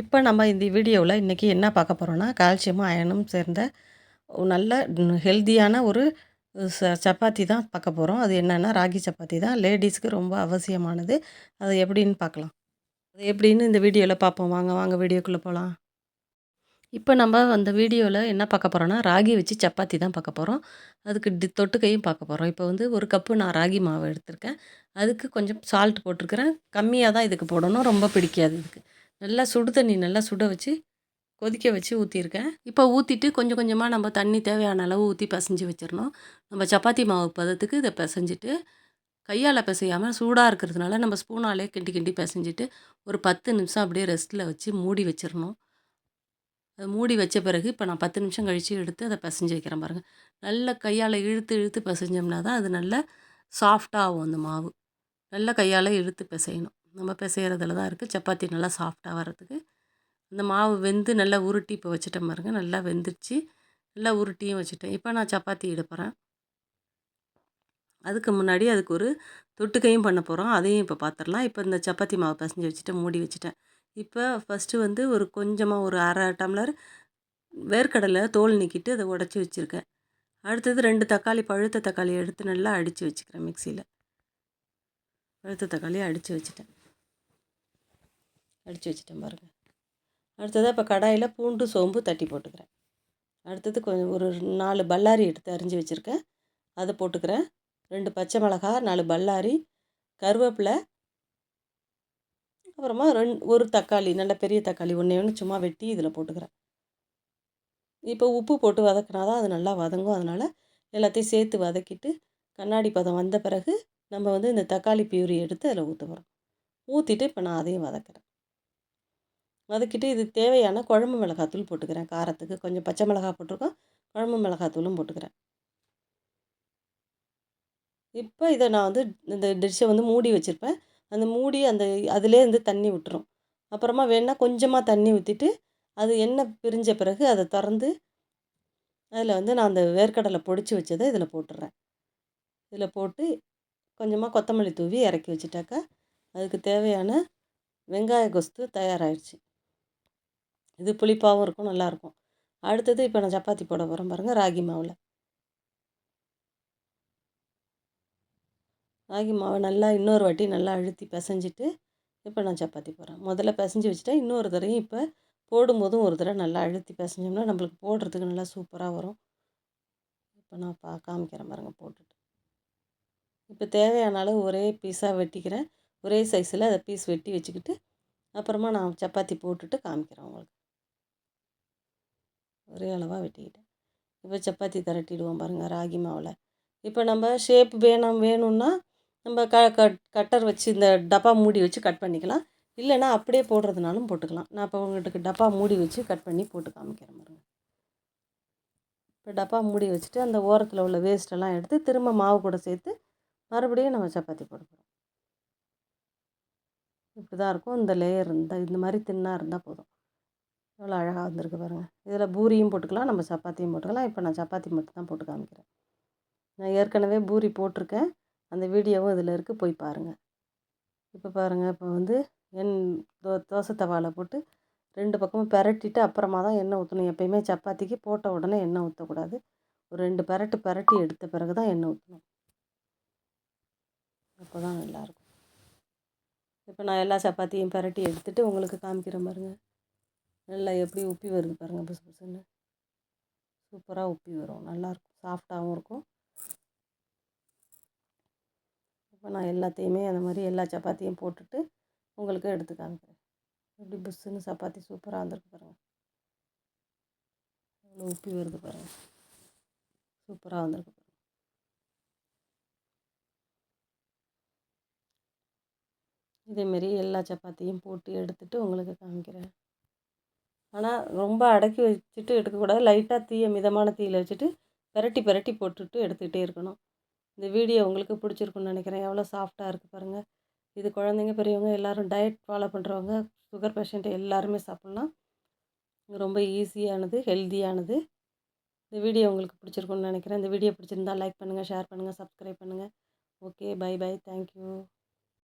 இப்போ நம்ம இந்த வீடியோவில் இன்றைக்கி என்ன பார்க்க போகிறோன்னா கால்சியமும் அயனும் சேர்ந்த நல்ல ஹெல்த்தியான ஒரு ச சப்பாத்தி தான் பார்க்க போகிறோம் அது என்னென்னா ராகி சப்பாத்தி தான். லேடிஸ்க்கு ரொம்ப அவசியமானது. அது எப்படின்னு பார்க்கலாம். அது எப்படின்னு இந்த வீடியோவில் பார்ப்போம். வாங்க வாங்க வீடியோக்குள்ளே போகலாம். இப்போ நம்ம அந்த வீடியோவில் என்ன பார்க்க போகிறோன்னா ராகி வச்சு சப்பாத்தி தான் பார்க்க போகிறோம் அதுக்கு டி தொட்டுக்கையும் பார்க்க போகிறோம் இப்போ வந்து ஒரு கப்பு நான் ராகி மாவு எடுத்திருக்கேன். அதுக்கு கொஞ்சம் சால்ட் போட்டிருக்கிறேன். கம்மியாக தான் இதுக்கு போடணும். ரொம்ப பிடிக்காது இதுக்கு. நல்லா சுடு தண்ணி நல்லா சுட வச்சு கொதிக்க வச்சு ஊற்றிருக்கேன் இப்போ ஊற்றிட்டு கொஞ்சம் கொஞ்சமாக நம்ம தண்ணி தேவையான அளவு ஊற்றி பிசைஞ்சு வச்சிடணும். நம்ம சப்பாத்தி மாவு பதத்துக்கு இதை பிசைஞ்சிட்டு கையால் பிசையாமல் சூடாக இருக்கிறதுனால நம்ம ஸ்பூனாலே கிண்டி கிண்டி பிசைஞ்சிட்டு ஒரு பத்து நிமிஷம் அப்படியே ரெஸ்ட்டில் வச்சு மூடி வச்சிடணும். அதை மூடி வச்ச பிறகு இப்போ நான் பத்து நிமிஷம் கழித்து எடுத்து அதை பிசைஞ்சு வைக்கிறேன் பாருங்கள் நல்ல கையால் இழுத்து இழுத்து பிசைஞ்சோம்னா தான் அது நல்ல சாஃப்டாகும் அந்த மாவு. நல்ல கையால் இழுத்து பிசையணும். நம்ம பிசைகிறதுல தான் இருக்குது சப்பாத்தி நல்லா சாஃப்டாக வர்றதுக்கு. அந்த மாவு வெந்து நல்லா உருட்டி இப்போ வச்சுட்டேன் பாருங்க. நல்லா வெந்துருச்சு. நல்லா உருட்டியும் வச்சுட்டேன். இப்போ நான் சப்பாத்தி எடுப்புறேன் அதுக்கு முன்னாடி அதுக்கு ஒரு தொட்டுக்கையும் பண்ண போகிறோம் அதையும் இப்போ பார்த்துடலாம் இப்போ இந்த சப்பாத்தி மாவு பசஞ்சு வச்சுட்டு மூடி வச்சுட்டேன். இப்போ ஃபஸ்ட்டு வந்து ஒரு கொஞ்சமாக ஒரு அரை டம்ளர் வேர்க்கடலை தோல் நீக்கிட்டு அதை உடச்சி வச்சுருக்கேன். அடுத்தது ரெண்டு தக்காளி பழுத்த தக்காளி எடுத்து நல்லா அடித்து வச்சுக்கிறேன் மிக்சியில் பழுத்த தக்காளியை அடித்து வச்சுட்டேன். அடித்து வச்சுட்டேன் பாருங்கள் அடுத்ததாக இப்போ கடாயில் பூண்டு சோம்பு தட்டி போட்டுக்கிறேன். அடுத்தது கொஞ்சம் ஒரு நாலு பல்லாரி எடுத்து அரிஞ்சு வச்சுருக்கேன். அதை போட்டுக்கிறேன். ரெண்டு பச்சை மிளகா நாலு பல்லாரி கருவேப்பிலை அப்புறமா ரெண் ஒரு தக்காளி நல்ல பெரிய தக்காளி ஒன்றே ஒன்று சும்மா வெட்டி இதில் போட்டுக்கிறேன். இப்போ உப்பு போட்டு வதக்கினா தான் அது நல்லா வதங்கும். அதனால் எல்லாத்தையும் சேர்த்து வதக்கிட்டு கண்ணாடி பதம் வந்த பிறகு நம்ம வந்து இந்த தக்காளி பியூரி எடுத்து அதில் ஊற்ற போகிறோம் ஊற்றிட்டு இப்போ நான் அதையும் வதக்கிறேன். வதக்கிட்டு இது தேவையான குழம்பு மிளகாத்தூள் போட்டுக்கிறேன். காரத்துக்கு கொஞ்சம் பச்சை மிளகா போட்டிருக்கோம். குழம்பு மிளகாத்தூளும் போட்டுக்கிறேன். இப்போ இதை நான் வந்து இந்த டிஷ்ஷை வந்து மூடி வச்சுருப்பேன். அந்த மூடி அந்த அதிலே வந்து தண்ணி விட்டுரும். அப்புறமா வேணால் கொஞ்சமாக தண்ணி ஊற்றிட்டு அது எண்ணெய் பிரிஞ்ச பிறகு அதை திறந்து அதில் வந்து நான் அந்த வேர்க்கடலை பொடிச்சு வச்சதை இதில் போட்டுடுறேன் இதில் போட்டு கொஞ்சமாக கொத்தமல்லி தூவி இறக்கி வச்சுட்டாக்கா அதுக்கு தேவையான வெங்காய கொஸ்து தயாராகிடுச்சு இது புளிப்பாகவும் இருக்கும் நல்லாயிருக்கும் அடுத்தது இப்போ நான் சப்பாத்தி போட போகிறேன் பாருங்கள் ராகி மாவில். ராகி மாவை நல்லா இன்னொரு வாட்டி நல்லா அழுத்தி பிசைஞ்சிட்டு இப்போ நான் சப்பாத்தி போடுறேன். முதல்ல பிசைஞ்சு வச்சுட்டேன் இன்னொரு தடவையும் இப்போ போடும்போதும் ஒரு தடவை நல்லா அழுத்தி பிசைஞ்சோம்னா நம்மளுக்கு போடுறதுக்கு நல்லா சூப்பராக வரும். இப்போ நான் பா காமிக்கிறேன் பாருங்கள் போட்டுட்டு. இப்போ தேவையான அளவு ஒரே பீஸாக வெட்டிக்கிறேன். ஒரே சைஸில் அதை பீஸ் வெட்டி வச்சுக்கிட்டு அப்புறமா நான் சப்பாத்தி போட்டுட்டு காமிக்கிறேன் உங்களுக்கு. ஒரே அளவாக வெட்டிக்கிட்டேன். இப்போ சப்பாத்தி திரட்டிடுவோம் பாருங்கள் ராகி மாவில். இப்போ நம்ம ஷேப் வேணும் வேணும்னா நம்ம க கட் கட்டர் வச்சு இந்த டப்பா மூடி வச்சு கட் பண்ணிக்கலாம். இல்லைன்னா அப்படியே போடுறதுனாலும் போட்டுக்கலாம். நான் இப்போ உங்கள்கிட்ட டப்பா மூடி வச்சு கட் பண்ணி போட்டு காமிக்கிறேன் பாருங்கள் இப்போ டப்பா மூடி வச்சுட்டு அந்த ஓரத்தில் உள்ள வேஸ்ட்டெல்லாம் எடுத்து திரும்ப மாவு கூட சேர்த்து மறுபடியும் நம்ம சப்பாத்தி போட போகிறோம் இப்படி தான் இருக்கும். இந்த லேயர் இருந்தால் இந்த மாதிரி தின்னாக இருந்தால் போதும். எவ்வளோ அழகாக வந்திருக்கு பாருங்கள் இதில் பூரியும் போட்டுக்கலாம் நம்ம சப்பாத்தியும் போட்டுக்கலாம். இப்போ நான் சப்பாத்தி மட்டும் தான் போட்டு காமிக்கிறேன். நான் ஏற்கனவே பூரி போட்டிருக்கேன். அந்த வீடியோவும் இதில் இருக்குது போய் பாருங்கள் இப்போ பாருங்கள் இப்போ வந்து என் தோ தோசை தவாவில் போட்டு ரெண்டு பக்கமும் பெரட்டிட்டு அப்புறமா தான் எண்ணெய் ஊற்றணும் எப்பயுமே சப்பாத்திக்கு போட்ட உடனே எண்ணெய் ஊற்றக்கூடாது ஒரு ரெண்டு பெரட்டு பெரட்டி எடுத்த பிறகு தான் எண்ணெய் ஊற்றணும் அப்போ தான் நல்லாயிருக்கும் இப்போ நான் எல்லா சப்பாத்தியும் பெரட்டி எடுத்துகிட்டு உங்களுக்கு காமிக்கிறேன் பாருங்கள் நல்லா எப்படி உப்பி வருது பாருங்கள் புசு புசுன்னு சூப்பராக உப்பி வரும். நல்லாயிருக்கும். சாஃப்டாகவும் இருக்கும். இப்போ நான் எல்லாத்தையுமே அந்த மாதிரி எல்லா சப்பாத்தியும் போட்டுட்டு உங்களுக்கு எடுத்து காமிக்கிறேன். எப்படி புஷ்ஷுன்னு சப்பாத்தி சூப்பராக வந்திருக்கு பாருங்கள் எவ்வளோ உப்பி வருது பாருங்கள் சூப்பராக வந்திருக்கு பாருங்கள் இதேமாரி எல்லா சப்பாத்தியும் போட்டு எடுத்துகிட்டு உங்களுக்கு காமிக்கிறேன். ஆனால் ரொம்ப அடக்கி வச்சுட்டு எடுக்கக்கூடாது. லைட்டாக தீயை மிதமான தீயில் வச்சுட்டு பெரட்டி பெரட்டி போட்டுட்டு எடுத்துக்கிட்டே இருக்கணும். இந்த வீடியோ உங்களுக்கு பிடிச்சிருக்குன்னு நினைக்கிறேன். எவ்வளோ சாஃப்டாக இருக்குது பாருங்கள் இது குழந்தைங்க பெரியவங்க எல்லோரும் டயட் ஃபாலோ பண்ணுறவங்க சுகர் பேஷண்ட் எல்லாருமே சாப்பிட்லாம். ரொம்ப ஈஸியானது ஹெல்த்தியானது இந்த வீடியோ உங்களுக்கு பிடிச்சிருக்குன்னு நினைக்கிறேன். இந்த வீடியோ பிடிச்சிருந்தா லைக் பண்ணுங்கள் ஷேர் பண்ணுங்கள் சப்ஸ்கிரைப் பண்ணுங்கள் ஓகே பை பை தேங்க்யூ